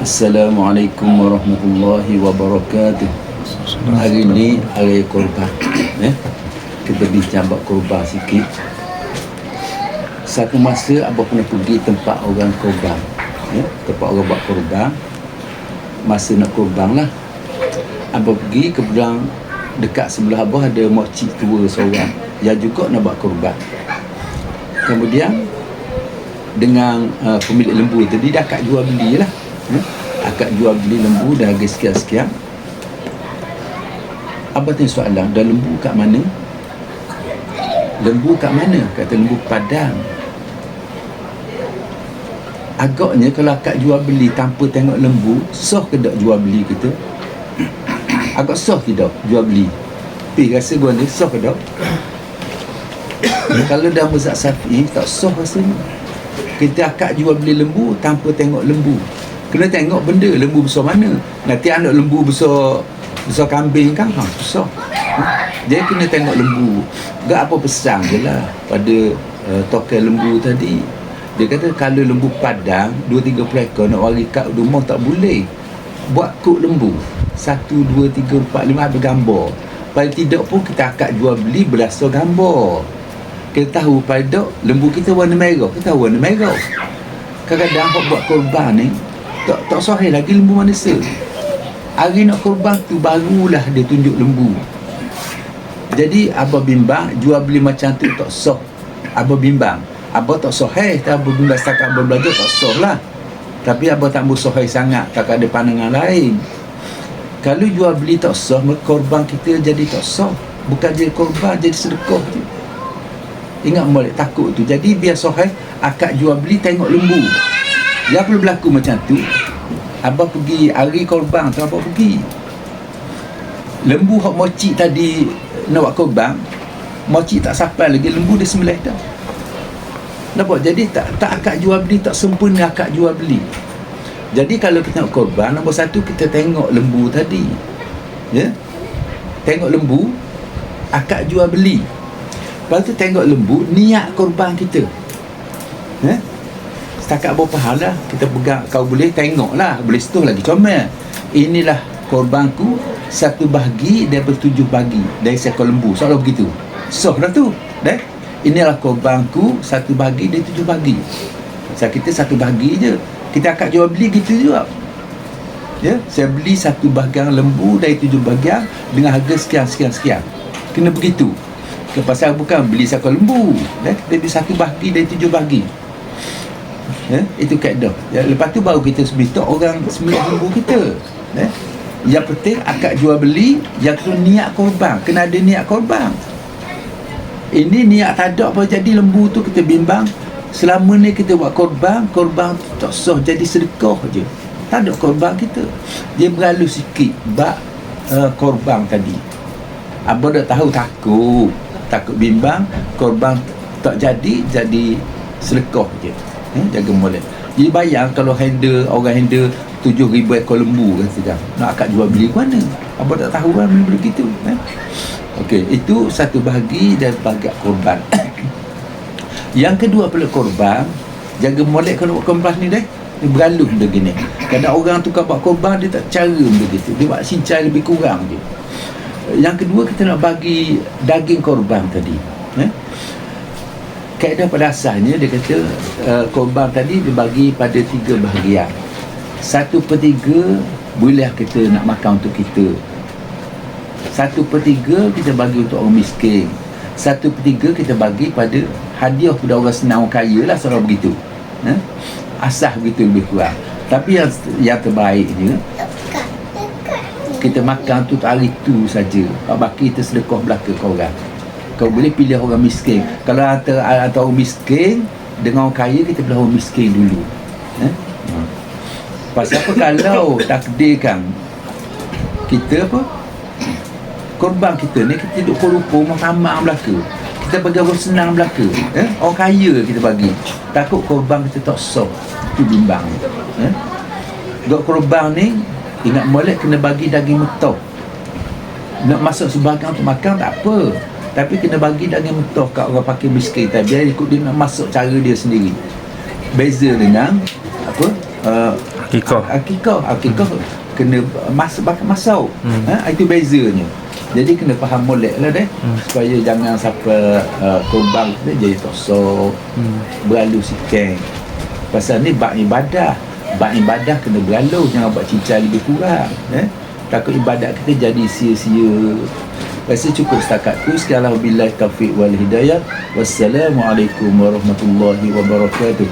Assalamualaikum warahmatullahi wabarakatuh. Hari ini hari korban. Eh? Kita bincang buat korban sikit. Satu masa abang pernah pergi tempat orang korban. Eh? Tempat orang buat korban. Masa nak korban lah. Abang pergi kemudian dekat sebelah abang ada makcik tua seorang yang juga nak buat korban. Kemudian dengan uh, pemilik lembu tadi dah akak jual beli lah. Eh? Akak jual beli lembu dah harga sekian-sekian. Abang tanya soalan, dah lembu kat mana? Lembu kat mana? Kata lembu padang. Agaknya kalau akak jual beli tanpa tengok lembu, sah ke tak jual beli kita? Agak sah tidak jual beli? Pi rasa gua ni sah ke tak? kalau dah mazhab Syafi'i tak sah rasanya. Kita akak jual beli lembu tanpa tengok lembu. Kena tengok benda lembu besar mana. Nanti anak lembu besar besar kambing kan ha, besar. Ha? Dia kena tengok lembu. Gak apa pesan je lah pada uh, tokai lembu tadi. Dia kata kalau lembu padang dua tiga pelekor nak wari kat rumah tak boleh. Buat kuk lembu. Satu, dua, tiga, empat, lima ada gambar. Paling tidak pun kita akak jual beli berdasar gambar kita tahu pada lembu kita warna merah kita tahu warna merah kadang-kadang buat korban ni tak tak sahih lagi lembu manusia hari nak korban tu barulah dia tunjuk lembu. Jadi abah bimbang jual beli macam tu tak sah. Abah bimbang abah tak sahih tak abah bimbang setakat abah belajar tak sah lah tapi abah tak sahih sangat tak ada pandangan lain. Kalau jual beli tak sah korban kita jadi tak sah. Bukan jadi korban jadi sedekah je Ingat balik takut tu. Jadi biar sohai Akak jual beli tengok lembu Yang perlu berlaku macam tu. Abah pergi hari korban tu Abah pergi. Lembu hok moci tadi Nak buat korban Moci tak sampai lagi Lembu dia sembelih dah. Nampak? Jadi tak tak akak jual beli Tak sempurna akak jual beli. Jadi kalau kita nak korban Nombor satu kita tengok lembu tadi. Ya? Tengok lembu Akak jual beli. Lepas tu tengok lembu Niat korban kita. Eh? Setakat berapa hal lah Kita pegang Kau boleh tengok lah Boleh setuh lagi. Comel Inilah korbanku Satu bahagi Daripada tujuh bagi Dari seekor lembu. Soalan begitu. Soh dah tu Deh? Inilah korbanku Satu bahagi Dari tujuh bagi. Saya kita satu bahagi je. Kita akan jual beli gitu juga. Ya, saya beli satu bahagian lembu dari tujuh bahagian dengan harga sekian sekian sekian. Kena begitu. Ke pasal bukan beli satu lembu dan kita beli satu bahagi dari tujuh bahagi ya, itu kaedah ya, lepas tu baru kita sebut orang sembilan lembu kita. Ya. yang penting akad jual beli yang tu niat korban. Kena ada niat korban. Ini niat tak ada apa jadi lembu tu kita bimbang. Selama ni kita buat korban korban tak sah jadi sedekah je. Tak ada korban kita. Dia berlalu sikit bak uh, korban tadi. Abang dah tahu takut. Takut bimbang korban tak jadi jadi sedekah je eh, jaga molek. Jadi bayang kalau handle orang handle tujuh ribu ekor lembu kan sedang. Nak akak jual beli mana? Apa tak tahu kan beli begitu eh? Okey, itu satu bahagi dan bagian korban. Yang kedua pula korban jaga molek kalau buat korban ni deh dia berlalu benda gini kadang orang tukar buat korban dia tak cara begitu. Dia buat sincai lebih kurang je. Yang kedua kita nak bagi daging korban tadi eh? Kaedah pada asalnya dia kata uh, korban tadi dibagi pada tiga bahagian. Satu per tiga boleh kita nak makan untuk kita. Satu per tiga kita bagi untuk orang miskin. Satu per tiga kita bagi pada hadiah kepada orang senang kaya lah selalu begitu. Eh? asah begitu lebih kurang. Tapi yang yang terbaiknya kita makan tu hari tu saja. Pak baki kita sedekah belaka kau orang kau boleh pilih orang miskin. Kalau antara, antara orang miskin dengan orang kaya kita pilih orang miskin dulu. Eh? pasal apa kalau takdirkan kita apa? Korban kita ni kita duduk lupa rumah tamak belaka. Kita bagi orang senang belaka. Eh? orang kaya kita bagi. Takut korban kita tak sok itu bimbang. Eh? Duk korban ni Ingat molek kena bagi daging metah Nak masuk sebahagian untuk makan tak apa Tapi kena bagi daging metah kat orang pakai miskin tak Biar ikut dia nak masuk cara dia sendiri. Beza dengan Apa uh, Akikah. akikah akikah kena mas bakar masau. Hmm. ha, itu bezanya. Jadi kena faham molek lah deh. Hmm. supaya jangan sampai uh, korban kita jadi tosok Hmm. berlalu sikit pasal ni bak ibadah. Bak ibadah kena berlalu jangan buat cincang lebih kurang eh? takut ibadat kita jadi sia-sia rasa cukup setakat tu. Sekian Allah billahi taufiq wal hidayah. Wassalamualaikum warahmatullahi wabarakatuh